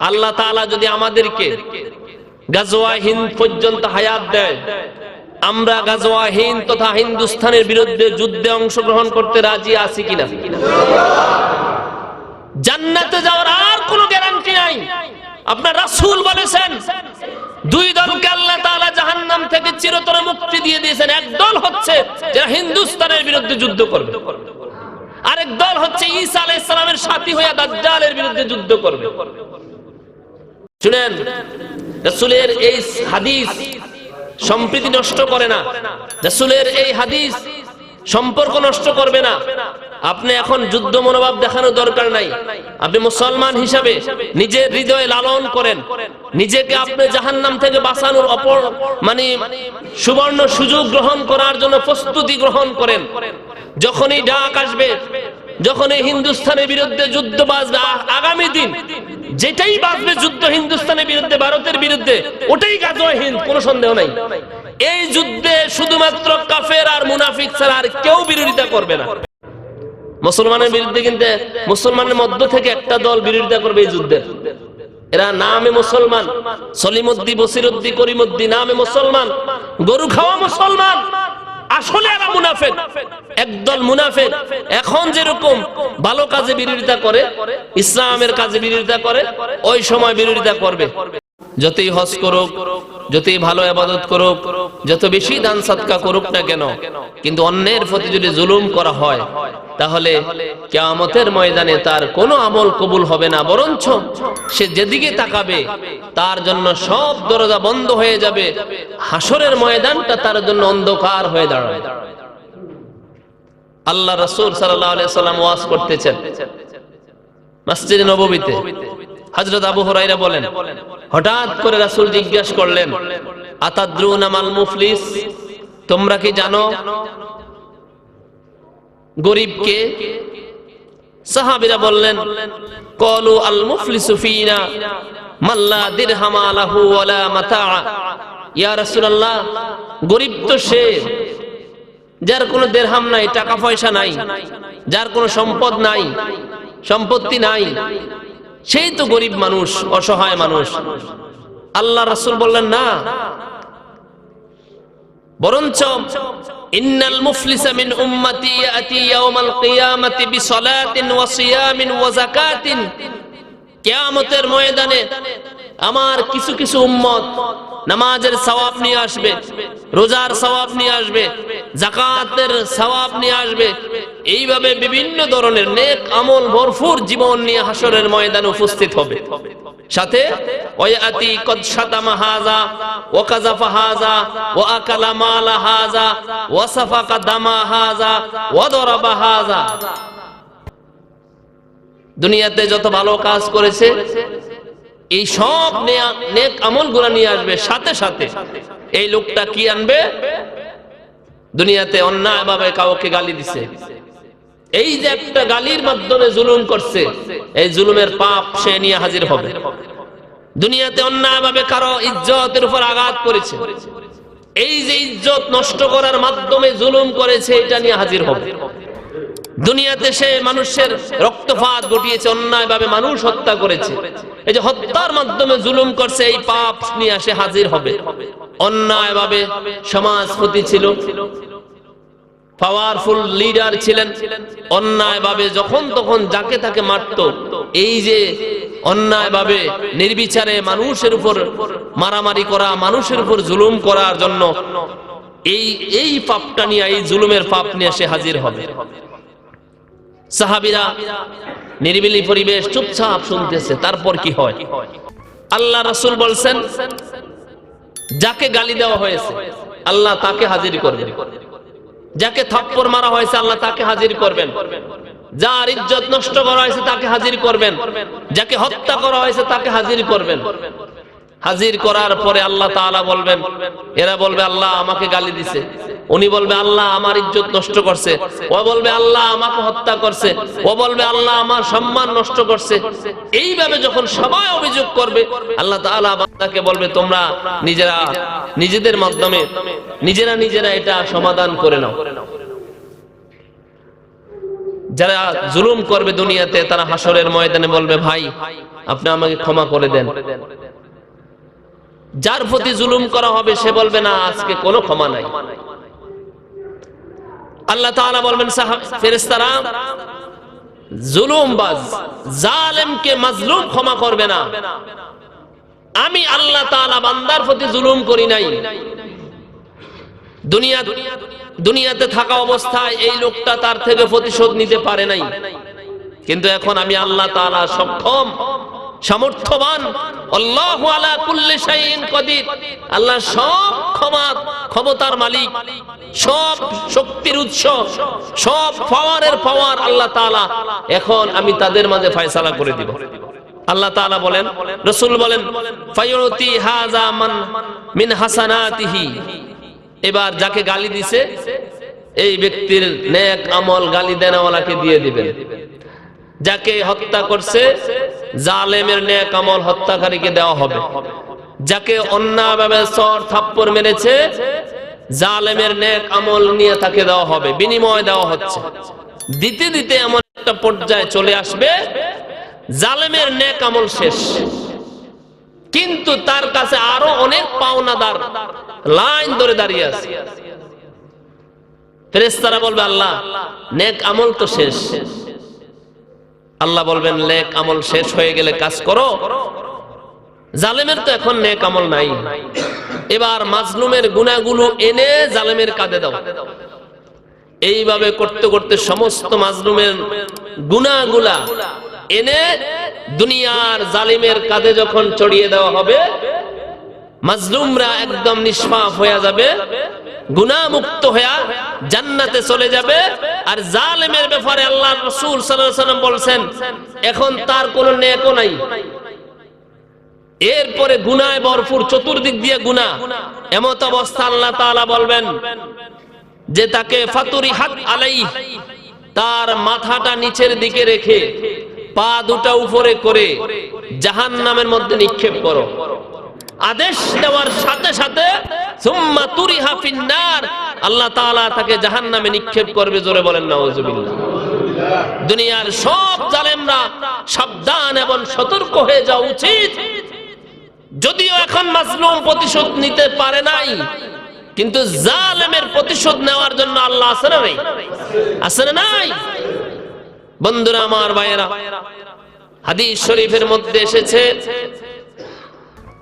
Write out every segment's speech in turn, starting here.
আল্লাহ তাআলা যদি আমাদেরকে গাজওয়া পর্যন্ত হায়াত দেয়, আমরা গাজওয়া তথা হিন্দুস্তানের বিরুদ্ধে যুদ্ধে অংশগ্রহণ করতে রাজি আছি কিনা? জান্নাতে যাওয়ার আর কোনো গ্যারান্টি নাই। আপনার রাসূল বলেছেন, দুই দলকে আল্লাহ তাআলা জাহান্নাম থেকে চিরতরে মুক্তি দিয়ে দিয়েছেন। এক দল হচ্ছে যারা হিন্দুস্তানের বিরুদ্ধে যুদ্ধ করবে, আরেক দল হচ্ছে ঈসা আলাইহিস সালামের সাথী হয়ে দাজ্জালের বিরুদ্ধে যুদ্ধ করবে। শুনেন, রাসূলের এই হাদিস সম্প্রীতি নষ্ট করে না। রাসূলের এই হাদিস সম্পর্ক নষ্ট করবে না। আপনি এখন যুদ্ধ মনোভাব দেখানোর দরকার নাই। আপনি মুসলমান হিসাবে নিজের হৃদয়ে লালন করেন। নিজেকে আপনি জাহান্নাম থেকে বাঁচানোর অপর মানে সুবর্ণ সুযোগ গ্রহণ করার জন্য প্রস্তুতি গ্রহণ করেন। যখনই ডাক আসবে যখন এই হিন্দুস্তানের বিরুদ্ধে যুদ্ধ বাজবে আগামী দিন যেটাই বাজবে যুদ্ধ হিন্দুস্তানের বিরুদ্ধে, ভারতের বিরুদ্ধে, ওটাই গাজওয়া হিন্দ, কোনো সন্দেহ নাই। এই যুদ্ধে শুধুমাত্র কাফের আর মুনাফিক ছাড়া আর কেউ বিরোধিতা করবে না। মুসলমানের বিরুদ্ধে কিন্তু মুসলমানের মধ্য থেকে একটা দল বিরোধিতা করবে এই যুদ্ধের। এরা নামে মুসলমান সলিমুদ্দি বসিরুদ্দি করিমুদ্দি নামে মুসলমান, গরু খাওয়া মুসলমান। আসলে এরা মুনাফেক। একদল মুনাফেক। এখন যেরকম ভালো কাজে বিরোধিতা করে, ইসলামের কাজে বিরোধিতা করে, ওই সময় বিরোধিতা করবে। যতই হজ করুক যতই ভালো আবাদত করুক, যত বেশি দান সৎকা করুক না কেন, কিন্তু অন্যের প্রতি যদি জুলুম করা হয়, তাহলে কেয়ামতের ময়দানে তার কোনো আমল কবুল হবে না। বরঞ্চ সে যেদিকে তাকাবে, তার জন্য সব দরজা বন্ধ হয়ে যাবে। হাসরের ময়দানটা তার জন্য অন্ধকার হয়ে দাঁড়াবে। আল্লাহ রসুল সাল্লাহ সাল্লাম ওয়াজ করতেছেন। মসজিদ নববীতে। হজরত আবু হরাইরা বলেন, হঠাৎ করে রাসূল জিজ্ঞেস করলেন, আতাদ্রুন আমাল মুফলিস? তোমরা কি জানো গরিবকে সাহাবীরা বললেন, কলু আল মুফলিসু ফিনা মাল্লা দিরহামা লাহু ওয়ালা মাতা ইয়া রাসূলুল্লাহ, গরিব তো সে, যার কোনো দেরহাম নাই, টাকা পয়সা নাই, যার কোনো সম্পদ নাই, সম্পত্তি নাই সেই তো গরিব মানুষ, অসহায় মানুষ। আল্লাহ রাসূল বললেন, না। বরঞ্চ, ইন্নাল মুফলিসা মিন উম্মতি ইয়াতি ইয়াউমাল কিয়ামাতি ওয়া সিয়ামিন ওয়া যাকাতিন। কিয়ামতের ময়দানে আমার কিছু কিছু উম্মত নামাজের সওয়াব নিয়ে আসবে, রোজার সওয়াব নিয়ে আসবে জাকাতের সওয়াব নিয়ে আসবে। এইভাবে বিভিন্ন ধরনের নেক আমল ভরপুর জীবন নিয়ে হাসরের ময়দানে উপস্থিত হবে। সাথে দুনিয়াতে যত ভালো কাজ করেছে, এই সব নেক আমলগুলা নিয়ে আসবে। সাথে সাথে, এই লোকটা কি আনবে? দুনিয়াতে অন্যায় ভাবে কাউকে গালি দিছে। এই যে একটা গালির মাধ্যমে জুলুম করছে, এই জুলুমের পাপ সে নিয়ে হাজির হবে। দুনিয়াতে অন্যায় ভাবে কারও ইজ্জতের উপর আঘাত করেছে। এই যে ইজ্জত নষ্ট করার মাধ্যমে জুলুম করেছে, এটা নিয়ে হাজির হবে। দুনিয়াতে সে মানুষের রক্তপাত ঘটিয়েছে অন্যায় ভাবে মানুষ হত্যা করেছে। এই যে হত্যার মাধ্যমে জুলুম করছে, এই পাপ নিয়ে সে হাজির হবে। অন্যায় ভাবে সমাজপতি ছিল। পাওয়ারফুল লিডার ছিলেন। অন্যায় ভাবে যখন তখন যাকে তাকে মারত, এই যে অন্যায় ভাবে নির্বিচারে মানুষের উপর মারামারি করা, মানুষের উপর জুলুম করার জন্য, এই এই পাপটা নিয়ে, এই জুলুমের পাপ নিয়ে সে হাজির হবে। সাহাবিরা নিরিবিলি পরিবেশ চুপচাপ শুনতেছে, তারপর কি হয়? আল্লাহ রাসূল বলছেন, যাকে গালি দেওয়া হয়েছে, আল্লাহ তাকে হাজির করবেন। যাকে থাপ্পড় মারা হয়েছে, আল্লাহ তাকে হাজির করবেন। যার ইজ্জত নষ্ট করা হয়েছে, তাকে হাজির করবেন। যাকে হত্যা করা হয়েছে, তাকে হাজির করবেন। হাজির করার পরে আল্লাহ বলবেন, এরা বলবে, আল্লাহ আমাকে গালি দিছে। উনি বলবে, আল্লাহ আমার ইজ্জত নষ্ট করছে। ও বলবে, আল্লাহ আমাকে হত্যা করছে। ও বলবে, আল্লাহ আমার সম্মান নষ্ট করছে। এইভাবে যখন সবাই অভিযোগ করবে, আল্লাহ বান্দাকে বলবে, তোমরা নিজেরা, নিজেদের মাধ্যমে, নিজেরা নিজেরা এটা সমাধান করে নাও। যারা জুলুম করবে দুনিয়াতে, তারা হাসরের ময়দানে বলবে, ভাই, আপনি আমাকে ক্ষমা করে দেন। যার প্রতি জুলুম করা হবে, সে বলবে, না, আজকে কোনো ক্ষমা নাই। আল্লাহ তাআলা বলবেন ফেরেশতারা, জুলুমবাজ, জালেমকে মাজলুম ক্ষমা করবে না। আমি আল্লাহ তাআলা বান্দার প্রতি জুলুম করি নাই। দুনিয়া, দুনিয়াতে থাকা অবস্থায় এই লোকটা তার থেকে প্রতিশোধ নিতে পারে নাই। কিন্তু এখন আমি আল্লাহ তাআলা সক্ষম। সামর্থ্যবান। আল্লাহু সব ক্ষমা, ক্ষমতার মালিক। সব শক্তির উৎস, সব পাওয়ারের পাওয়ার আল্লাহ তাআলা। এখন আমি তাদের মাঝে ফয়সালা করে দিব। আল্লাহ তাআলা বলেন, রাসূল বলেন ফায়ুতি হাযা মান মিন হাসানাতিহি। এবার যাকে গালি দিছে, এই ব্যক্তির নেক আমল গালি দেনাওয়ালাকে দিয়ে দিবেন। যাকে হত্যা করছে জালেমের নেক আমল হত্যাকারীকে দেওয়া হবে। যাকে অন্যায়ভাবে সর থাপ্পড় মেরেছে, জালেমের নেক আমল নিয়ে তাকে দেওয়া হবে, বিনিময় দেওয়া হচ্ছে। দিতে দিতে এমন একটা পর্যায়ে চলে আসবে, জালেমের নেক আমল শেষ। কিন্তু তার কাছে আরও অনেক পাওনাদার লাইন ধরে দাঁড়িয়ে আছে। ফেরেস্তারা বলবে, আল্লাহ, নেক আমল তো শেষ। আল্লাহ বলবেন লেক আমল শেষ হয়ে গেলে কাজ করো। জালেমের তো এখন নেক আমল নাই। এবার মাজলুমের গুণাগুলো এনে জালেমের কাঁধে দাও। এইভাবে করতে করতে সমস্ত মাজলুমের গুণাগুলা এনে দুনিয়ার জালিমের কাঁধে যখন চড়িয়ে দেওয়া হবে মাজলুমরা একদম নিষ্পাপ হয়ে যাবে গুনামুক্ত হয়ে জান্নাতে চলে যাবে, আর জালেমের ব্যাপারে আল্লাহ রাসূল সাল্লাম বলছেন, এখন তার কোনো নেকও নাই। এরপরে গুনায় ভরপুর চতুর্দিক দিয়ে গুনাহ। এমত অবস্থা আল্লাহ তাআলা বলবেন যে তাকে ফাতুরি হাত আলাই তার মাথাটা নিচের দিকে রেখে পা দুটা উপরে করে জাহান্নামের মধ্যে নিক্ষেপ করো। আদেশ দেওয়ার সাথে সাথে আল্লাহ তাআলা তাকে জাহান্নামে নিক্ষেপ করবে, জোরে বলেন, নাউজুবিল্লাহ। দুনিয়ার সব জালেমরা সাবধান এবং সতর্ক হয়ে যাওয়া উচিত। যদিও এখন মাজলুম প্রতিশোধ নিতে পারে নাই, কিন্তু জালেমের প্রতিশোধ নেওয়ার জন্য আল্লাহ আছে না নাই? আছে না নাই? বন্ধুরা, আমার ভাইয়েরা, হাদিস শরীফের মধ্যে এসেছে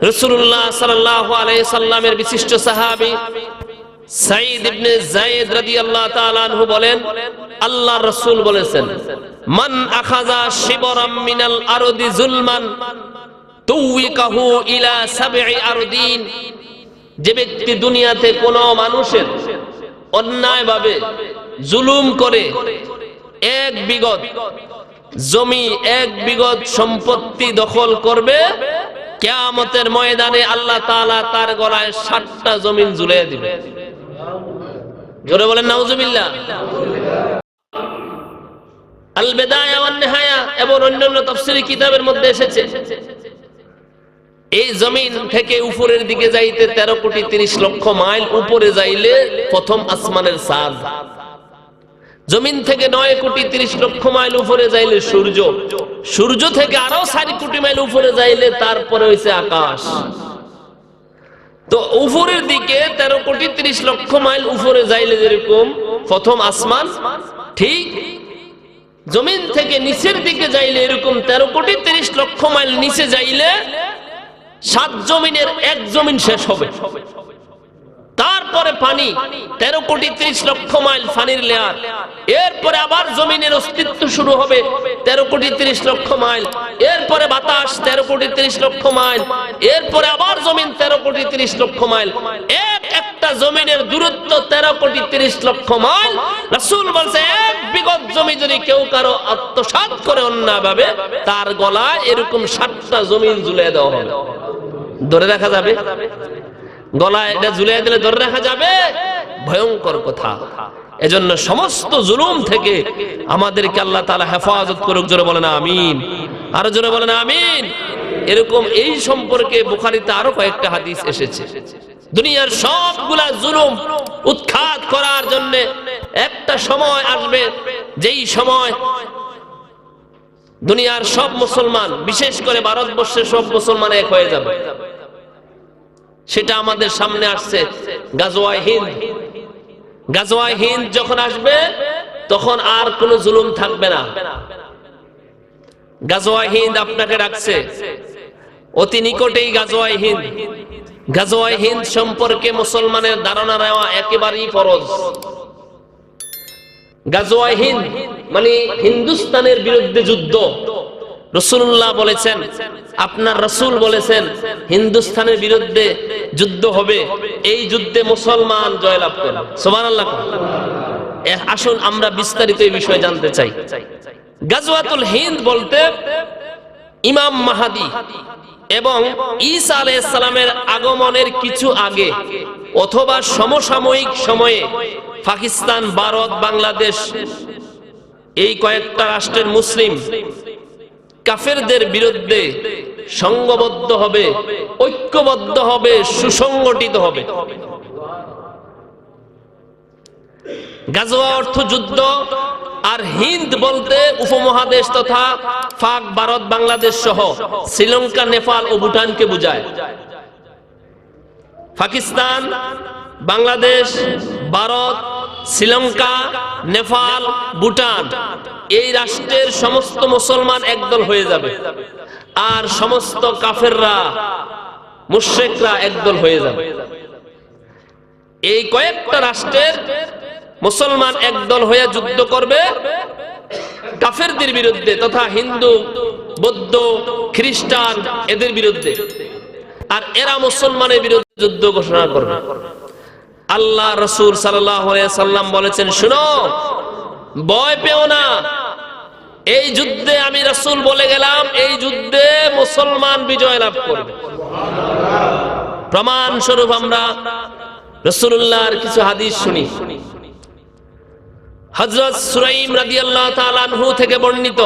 রসুল্লাহ সাল্লামের বিশিষ্ট সাহাবী বলেন, আল্লাহ মান শিবরাম মিনাল আরদি যে ব্যক্তি দুনিয়াতে কোন মানুষের অন্যায়ভাবে জুলুম করে, এক বিগত জমি, এক বিগত সম্পত্তি দখল করবে কেয়ামতের ময়দানে আল্লাহ তাআলা তার গলায় ষাটটা জমিন ঝুলিয়ে দিবে। জোরে বলেন এবং অন্যান্য কিতাবের মধ্যে এসেছে। এই জমিন থেকে উপরের দিকে যাইতে তেরো কোটি তিরিশ লক্ষ মাইল উপরে যাইলে প্রথম আসমানের সাদ জমিন থেকে নয় কোটি তিরিশ লক্ষ মাইল উপরে যাইলে সূর্য। সূর্য থেকে আরও চারি কোটি মাইল উপরে যাইলে তারপরে হয়েছে আকাশ। তো উপরের দিকে তেরো কোটি তিরিশ লক্ষ মাইল উপরে যাইলে যেরকম প্রথম আসমান, ঠিক জমিন থেকে নিচের দিকে যাইলে এরকম তেরো কোটি তিরিশ লক্ষ মাইল নিচে যাইলে সাত জমিনের এক জমিন শেষ হবে। তারপরে পানি, তেরো কোটি ত্রিশ লক্ষ মাইল পানির লেয়ার। এরপরে আবার জমিনের অস্তিত্ব শুরু হবে, তেরো কোটি ত্রিশ লক্ষ মাইল। এরপরে বাতাস, তেরো কোটি ত্রিশ লক্ষ মাইল। এরপরে আবার জমিন, তেরো কোটি ত্রিশ লক্ষ মাইল। এক একটা জমিনের দূরত্ব তেরো কোটি ত্রিশ লক্ষ মাইল। রাসূল বলছে, এক বিগত জমি যদি কেউ কারও আত্মসাৎ করে অন্যায়ভাবে, তার গলায় এরকম সাতটা জমিন ঝুলে দেওয়া হবে। ধরে রাখা যাবে? ঝুলিয়ে দিলে ধরে রাখা যাবে। ভয়ঙ্কর কথা। এজন্য সমস্ত জুলুম থেকে আমাদেরকে আল্লাহ তাআলা হেফাজত করুক, জোরে বলেন আমিন। আরও জোরে বলেন আমিন। এরকম এই সম্পর্কে বুখারীতে আরও কয়েকটা হাদিস এসেছে। দুনিয়ার সবগুলা জুলুম উৎখাত করার জন্য একটা সময় আসবে, যেই সময় দুনিয়ার সব মুসলমান, বিশেষ করে ভারতবর্ষের সব মুসলমান এক হয়ে যাবে। সেটা আমাদের সামনে আসছে। গাজওয়াই হিন্দ। গাজওয়াই হিন্দ যখন আসবে, তখন আর কোনো জুলুম থাকবে না। গাজওয়াই হিন্দ আপনাকে রাখছে। অতি নিকটেই গাজওয়াই হিন্দ। গাজওয়াই হিন্দ সম্পর্কে মুসলমানের ধারণা নেওয়া একেবারেই ফরজ। গাজওয়াই হিন্দ মানে হিন্দুস্তানের বিরুদ্ধে যুদ্ধ। রসুল্লাহ বলেছেন, আপনার রসুল বলেছেন, হিন্দুস্তানের বিরুদ্ধে যুদ্ধ হবে, এই যুদ্ধে মুসলমান জয়লাভ করবে। সোমান আল্লাহ আসুন আমরা বিস্তারিত এই বিষয়ে জানতে চাই। গাজওয়াতুল হিন্দ বলতে ইমাম মাহাদি এবং ঈসা আলাইসালামের আগমনের কিছু আগে অথবা সমসাময়িক সময়ে পাকিস্তান, ভারত, বাংলাদেশ, এই কয়েকটা রাষ্ট্রের মুসলিম কাফেরদের বিরুদ্ধে সংঘবদ্ধ হবে, ঐক্যবদ্ধ হবে, সুসংগঠিত হবে। গাজোয়া অর্থ যুদ্ধ, আর হিন্দ বলতে উপমহাদেশ তথা ফাক ভারত, বাংলাদেশ সহ শ্রীলঙ্কা, নেপাল ও ভুটানকে বুঝায়। পাকিস্তান, বাংলাদেশ, ভারত, শ্রীলঙ্কা, নেপাল, ভুটান। এই রাষ্ট্রের সমস্ত মুসলমান একদল হয়ে যাবে। আর সমস্ত কাফেররা, মুশ্রেকরা একদল হয়ে যাবে। এই কয়েকটা রাষ্ট্রের মুসলমান একদল হয়ে যুদ্ধ করবে। কাফেরদের বিরুদ্ধে তথা হিন্দু, বৌদ্ধ, খ্রিস্টান এদের বিরুদ্ধে। আর এরা মুসলমানের বিরুদ্ধে যুদ্ধ ঘোষণা করবে। আল্লাহ রসুল সাল্লাম বলেছেন, শুনো, ভয় পেও না। এই যুদ্ধে আমি রসুল বলে গেলাম, এই যুদ্ধে মুসলমান বিজয় লাভ করবে। প্রমাণ স্বরূপ আমরা রসুল্লাহর কিছু হাদিস শুনি। হজরত সুরাইম রাদিয়াল্লাহু তাআলা আনহু থেকে বর্ণিত,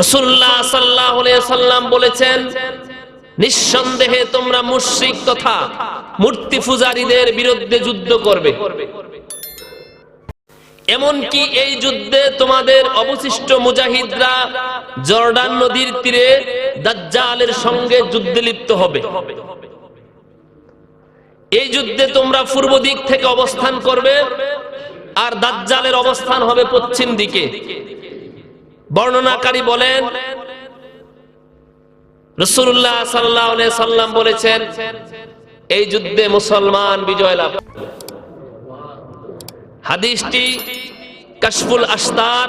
রাসূলুল্লাহ সাল্লাল্লাহু আলাইহি সাল্লাম বলেছেন, নিঃসন্দেহে তোমরা মুশরিক তথা মূর্তি পূজারীদের বিরুদ্ধে যুদ্ধ করবে। এমনকি এই যুদ্ধে তোমাদের অবশিষ্ট মুজাহিদরা জর্ডান নদীর তীরে দাজ্জালের সঙ্গে যুদ্ধে লিপ্ত হবে। এই যুদ্ধে তোমরা পূর্ব দিক থেকে অবস্থান করবে আর দাজ্জালের অবস্থান হবে পশ্চিম দিকে। বর্ণনাকারী বলেন রসুল্লাহ সাল্লাহ সাল্লাম বলেছেন, এই যুদ্ধে মুসলমান বিজয় লাভ হাদিসটি কাশফুল আস্তার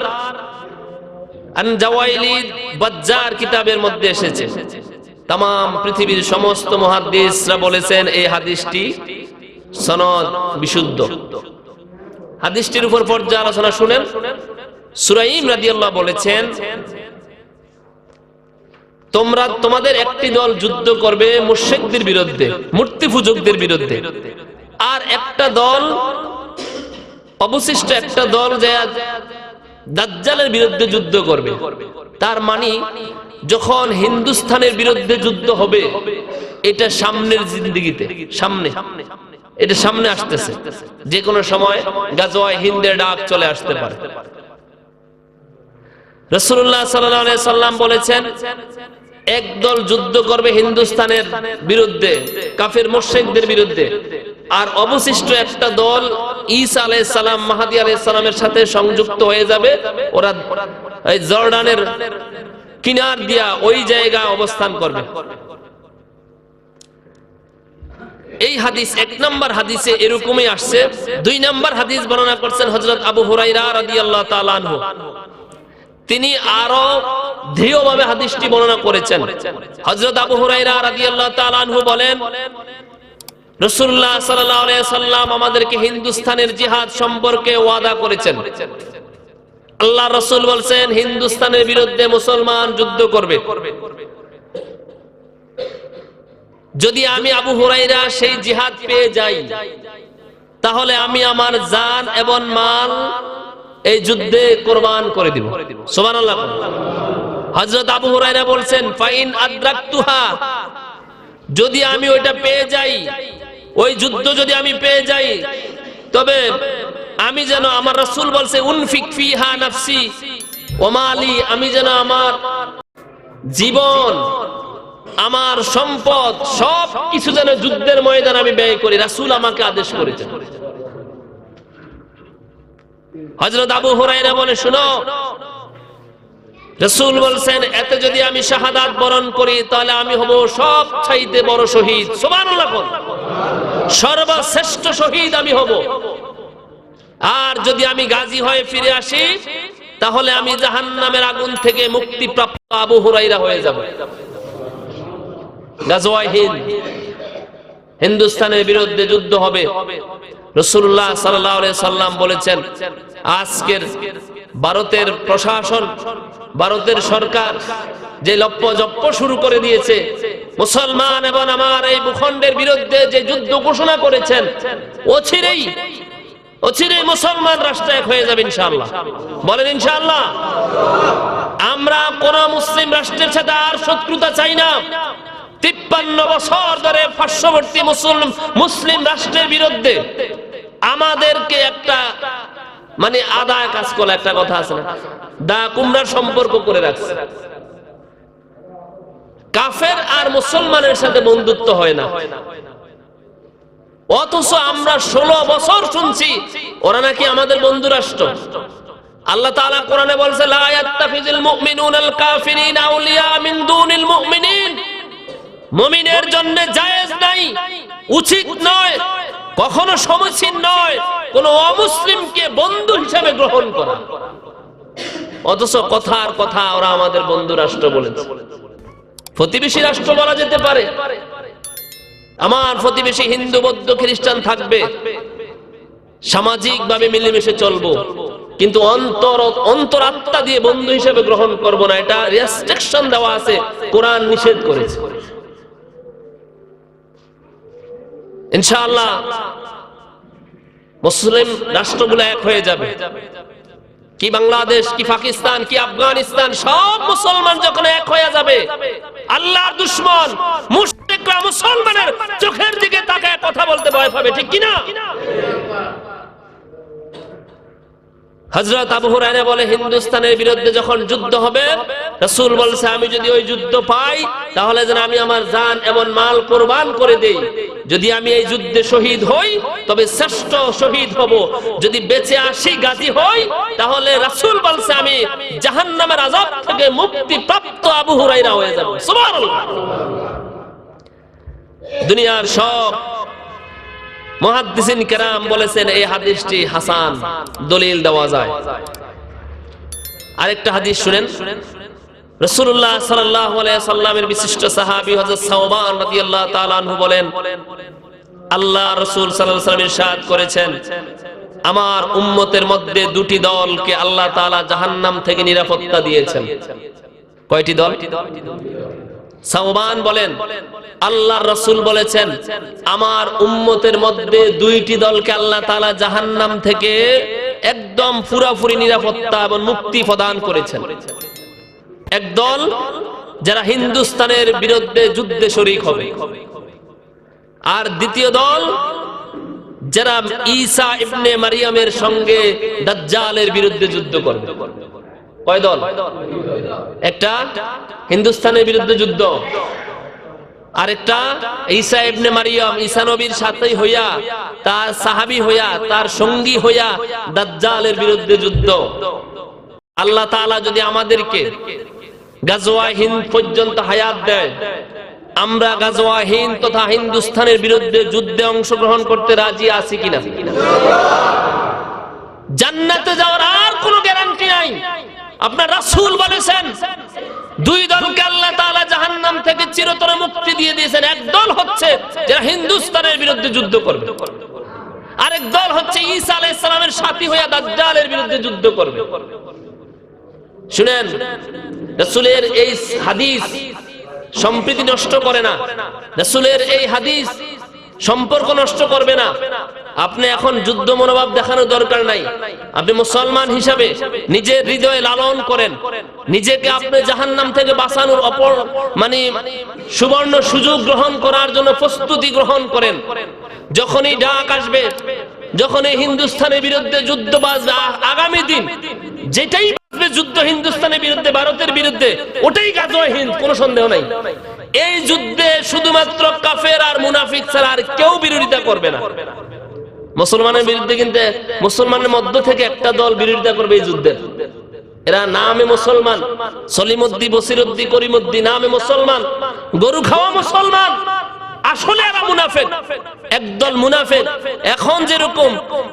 বাজ্জার কিতাবের মধ্যে এসেছে। তাম পৃথিবীর সমস্ত মহাদিসরা বলেছেন এই হাদিসটি সনদ বিশুদ্ধ। হাদিসটির উপর পর্যায়ে পর্যালোচনা শুনেন। সুরাইম রাদিয়াল্লাহ বলেছেন, তোমরা তোমাদের একটি দল যুদ্ধ করবে মুর্শেকদের বিরুদ্ধে, মূর্তি পূজকদের বিরুদ্ধে। আর একটা দল অবশিষ্ট একটা দল দাজ্জালের বিরুদ্ধে যুদ্ধ করবে। তার মানে যখন হিন্দুস্থানের বিরুদ্ধে যুদ্ধ হবে, এটা সামনের জিন্দিগিতে, সামনে, এটা সামনে আসতেছে। যে কোনো সময় গাজওয়ায় হিন্দের ডাক চলে আসতে পারে। রসুল্লাহ সাল্লাম বলেছেন, একদল যুদ্ধ করবে হিন্দুস্তানের বিরুদ্ধে, কাফের মোর্শেকদের বিরুদ্ধে। আর অবশিষ্ট একটা দল ঈসা আলাই সালাম, মাহাদি আলাই সালামের সাথে সংযুক্ত হয়ে যাবে। ওরা জর্ডানের কিনার দিয়া ওই জায়গায় অবস্থান করবে। এই হাদিস এক নম্বর হাদিসে এরকমই আসছে। দুই নম্বর হাদিস বর্ণনা করছেন হজরত আবু হুরাইরা রাদিয়াল্লাহু তাআলা আনহু। তিনি আরও দৃঢ়ভাবে হাদিসটি বর্ণনা করেছেন। হযরত আবু হুরাইরা রাদিয়াল্লাহু তাআলা আনহু বলেন আলাইহি সাল্লাম আমাদেরকে হিন্দুস্তানের জিহাদ সম্পর্কে ওয়াদা করেছেন। আল্লাহ রাসূল বলছেন, হিন্দুস্তানের বিরুদ্ধে মুসলমান যুদ্ধ করবে। যদি আমি আবু হুরাইরা সেই জিহাদ পেয়ে যাই, তাহলে আমি আমার জান এবং মাল এই যুদ্ধে কোরবান করে দিব। সুবহানাল্লাহ। হযরত আবু হুরায়রা বলছেন, ফাইন আদ্রাকতুহা যদি আমি ওইটা পেয়ে যাই ওই যুদ্ধ যদি আমি পেয়ে যাই, তবে আমি যেন আমার রাসূল বলছে ওমালি আমি যেন আমার জীবন, আমার সম্পদ, সব কিছু যেন যুদ্ধের ময়দান আমি ব্যয় করি। রাসূল আমাকে আদেশ করেছেন। হযরত আবু হুরায়রা বলে, শুনো রসুল বলছেন, এতে যদি আমি শাহাদাত বরণ করি, তাহলে আমি হব সব চাইতে বড় শহীদ। সুবহানাল্লাহ সর্বশ্রেষ্ঠ শহীদ আমি হব। আর যদি আমি গাজী হয়ে ফিরে আসি, তাহলে আমি জাহান্নামের আগুন থেকে মুক্তি প্রাপ্ত আবু হুরাইরা হয়ে যাব। হিন্দুস্তানের বিরুদ্ধে যুদ্ধ হবে। রসুল্লাহ সাল্লাহ সাল্লাম বলেছেন, আজকের ভারতের প্রশাসন, ভারতের সরকার যে লপ্প জপ্প শুরু করে দিয়েছে, মুসলমান এবং আমার এই ভূখণ্ডের বিরুদ্ধে যে যুদ্ধ ঘোষণা করেছেন, অচিরেই অচিরেই মুসলমান রাষ্ট্র এক হয়ে যাবে ইনশাআল্লাহ। বলেন ইনশাআল্লাহ, আমরা কোন মুসলিম রাষ্ট্রের সাথে আর শত্রুতা চাই না। তিপ্পান্ন বছর ধরে পার্শ্ববর্তী মুসলিম মুসলিম রাষ্ট্রের বিরুদ্ধে আমাদেরকে একটা মানে আদায় কাজ করা একটা কথা আছে না? দা কুমড়ার সম্পর্ক করে রাখছে। কাফের আর মুসলমানের সাথে বন্ধুত্ব হয় না। অথচ আমরা ষোলো বছর শুনছি, ওরা নাকি আমাদের বন্ধু রাষ্ট্র আল্লাহ তাআলা কোরআনে বলছে, লা ইয়াত্তাখিযুল মুমিনুনাল কাফিরিনা আউলিয়া মিন দুনিল মুমিনিন। মুমিনের জন্য জায়েজ নাই, উচিত নয়। কখনো সমীচীন নয়, কোন অমুসলিমকে বন্ধু হিসেবে গ্রহণ করা। অথচ কথার কথা ওরা আমাদের বন্ধু রাষ্ট্র বলেছে। প্রতিবেশী রাষ্ট্র বলা যেতে পারে। আমার প্রতিবেশী হিন্দু, বৌদ্ধ, খ্রিস্টান থাকবে। সামাজিক ভাবে মিলেমিশে চলবো। কিন্তু অন্তর অন্তরাত্মা দিয়ে বন্ধু হিসেবে গ্রহণ করব না। এটা রেস্ট্রিকশন দেওয়া আছে। কোরআন নিষেধ করেছে। ইনশাআল্লাহ মুসলিম রাষ্ট্রগুলো এক হয়ে যাবে। কি বাংলাদেশ, কি পাকিস্তান, কি আফগানিস্তান, সব মুসলমান যখন এক হয়ে যাবে, আল্লাহর দুশ্মন, মুশরিকরা মুসলমানের চোখের দিকে তাকায় কথা বলতে ভয় পাবে, ঠিক কিনা? হযরত আবু হুরায়রা বলে, হিন্দুস্তানের বিরুদ্ধে যখন যুদ্ধ হবে, রাসূল বলছে, আমি যদি ওই যুদ্ধ পাই, তাহলে যেন আমি আমার জান এবং মাল কোরবান করে দেই। যদি আমি এই যুদ্ধে শহীদ হই, তবে শ্রেষ্ঠ শহীদ হব। যদি বেঁচে আসি, গাজী হই, তাহলে রাসূল বলছে, আমি জাহান্নামের আযাব থেকে মুক্তি প্রাপ্ত আবু হুরায়রা হয়ে যাব। সুবহানাল্লাহ। দুনিয়ার সব মহাদ্দিসিন কেরাম বলেছেন, এই হাদিসটি হাসান, দলিল দেওয়া যায়। আরেকটা হাদিস শুনেন। বিশিষ্ট রাদিয়াল্লাহু তাআলা আনহু বলেন, আল্লাহ রাসূল সাল্লাল্লাহু আলাইহি করেছেন, আমার উম্মতের মধ্যে দুটি দলকে আল্লাহ তাআলা জাহান্নাম থেকে নিরাপত্তা দিয়েছেন। কয়টি দল? সাওবান বলেন আল্লাহ রসুল বলেছেন, আমার উম্মতের মধ্যে দুইটি দলকে আল্লাহ তালা জাহান্নাম থেকে একদম পুরাপুরি নিরাপত্তা এবং মুক্তি প্রদান করেছেন। একদল যারা হিন্দুস্তানের বিরুদ্ধে যুদ্ধে শরিক হবে। আর দ্বিতীয় দল যারা ঈসা ইবনে মারিয়ামের সঙ্গে দাজ্জালের বিরুদ্ধে যুদ্ধ করবে। কয় দল? একটা হিন্দুস্তানের বিরুদ্ধে যুদ্ধ ঈসা ইবনে ঈসা নবীর সাথেই হইয়া, তার হইয়া, তার সঙ্গী হইয়া দাজ্জালের বিরুদ্ধে যুদ্ধ। আল্লাহ তাআলা যদি আমাদেরকে পর্যন্ত হায়াত দেয়, আমরা গাজওয়া হিন্দ তথা হিন্দুস্তানের বিরুদ্ধে যুদ্ধে অংশগ্রহণ করতে রাজি আছি কিনা? জান্নাতে যাওয়ার আর কোনো গ্যারান্টি নাই। আপনার রাসূল বলেছেন, দুই দলকে আল্লাহ তাআলা জাহান্নাম থেকে চিরতরে মুক্তি দিয়ে দিয়েছেন। এক দল হচ্ছে যারা হিন্দুস্তানের বিরুদ্ধে যুদ্ধ করবে। আরেক দল হচ্ছে ঈসা আলাইহিস সালামের সাথী হয়ে দাজ্জালের বিরুদ্ধে যুদ্ধ করবে। শুনেন, রাসূলের এই হাদিস সম্প্রীতি নষ্ট করে না। রাসূলের এই হাদিস সম্পর্ক নষ্ট করবে না। আপনি এখন যুদ্ধ মনোভাব দেখানোর দরকার নাই। আপনি মুসলমান হিসাবে নিজের হৃদয়ে লালন করেন। নিজেকে আপনি জাহান্নাম থেকে বাঁচানোর অপর মানে সুবর্ণ সুযোগ গ্রহণ করার জন্য প্রস্তুতি গ্রহণ করেন। যখনই ডাক আসবে যখন এই হিন্দুস্তানের বিরুদ্ধে যুদ্ধ বাজবে, আগামী দিন যেটাই বাজবে যুদ্ধ হিন্দুস্থানের বিরুদ্ধে, ভারতের বিরুদ্ধে, ওটাই গাজওয়া হিন্দ, কোনো সন্দেহ নাই। এই যুদ্ধে শুধুমাত্র কাফের আর মুনাফিক ছাড়া আর কেউ বিরোধিতা করবে না। মুসলমানের বিরুদ্ধে কিন্তু মুসলমানের মধ্য থেকে একটা দল বিরোধিতা করবে এই যুদ্ধের। এরা নামে মুসলমান সলিমুদ্দি বসিরুদ্দি করিমুদ্দি নামে মুসলমান, গরু খাওয়া মুসলমান, আসলে এরা মুনাফেক, একদল মুনাফেক। এখন যেরকম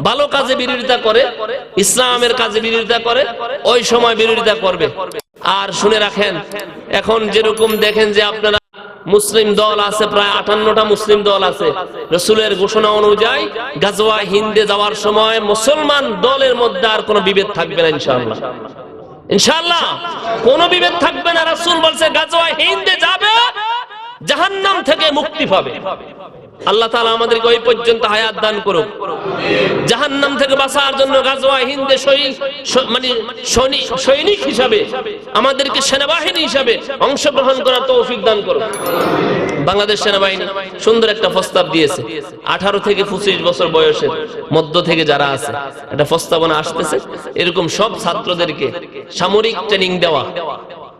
ভালো কাজে বিরোধিতা করে, ইসলামের কাজে বিরোধিতা করে, ওই সময় বিরোধিতা করবে। আর শুনে রাখেন, এখন যেরকম দেখেন যে আপনারা মুসলিম দল আছে, প্রায় আটান্নটা মুসলিম দল আছে। রসুলের ঘোষণা অনুযায়ী গাজওয়া হিন্দে যাওয়ার সময় মুসলমান দলের মধ্যে আর কোনো বিভেদ থাকবে না, ইনশাআল্লাহ। ইনশাআল্লাহ, কোন বিভেদ থাকবে না। রাসূল বলছে গাজওয়া হিন্দে যাবে, জাহান্নাম থেকে মুক্তি পাবে। আল্লাহ তাআলা আমাদেরকে ওই পর্যন্ত হায়াত দান করুক। জাহান্নাম থেকে বাঁচার জন্য গাজওয়া হিন্দে মানে সৈনিক হিসাবে, আমাদেরকে সেনাবাহিনী হিসাবে অংশগ্রহণ করার তৌফিক দান করুক। বাংলাদেশ সেনাবাহিনী সুন্দর একটা প্রস্তাব দিয়েছে। আঠারো থেকে পঁচিশ বছর বয়সের মধ্য থেকে যারা আছে, একটা প্রস্তাবনা আসতেছে। এরকম সব ছাত্রদেরকে সামরিক ট্রেনিং দেওয়া,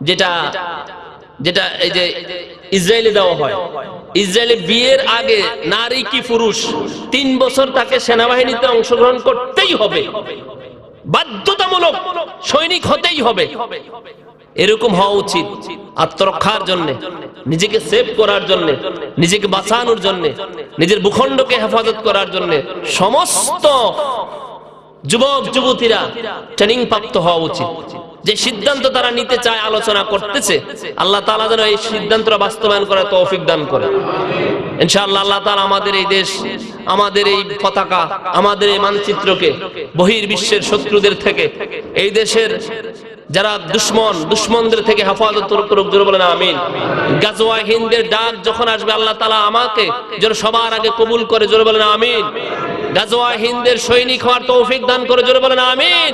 যেটা যেটা এই যে ইসরায়েলে দেওয়া হয়। ইসরায়েলে বিয়ের আগে নারী কি পুরুষ? তিন বছর তাকে সেনাবাহিনীতে অংশগ্রহণ করতেই হবে। বাধ্যতামূলক সৈনিক হতেই হবে। এরকম হওয়া উচিত আত্মরক্ষার জন্য, নিজেকে সেভ করার জন্য, নিজেকে বাঁচানোর জন্য, নিজের ভূখণ্ডকে হেফাজত করার জন্য সমস্ত যুবক যুবতীরা ট্রেনিং প্রাপ্ত হওয়া উচিত। যে সিদ্ধান্ত তারা নিতে চায়, আলোচনা করতেছে, আল্লাহ তাআলা যেন এই সিদ্ধান্তটা বাস্তবায়ন করার তৌফিক দান করে। ইনশাআল্লাহ আল্লাহ তাআলা আমাদের এই দেশ, আমাদের এই পতাকা, আমাদের এই মানচিত্রকে বহির্বিশ্বের শত্রুদের থেকে, এই দেশের যারা দুশ্মন, দুশ্মনদের থেকে হেফাজত করুক জোরে বলেন, আমিন। গাজওয়া হিন্দের ডাক যখন আসবে, আল্লাহ তাআলা আমাকে যেন সবার আগে কবুল করে, জোরে বলেন, আমিন। গাজওয়া হিন্দের সৈনিক হওয়ার তৌফিক দান করে, জোরে বলেন, আমিন।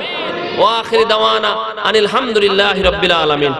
ওয়া আখিরি দাওয়ানা আনিল হামদুলিল্লাহি রাব্বিল আলামিন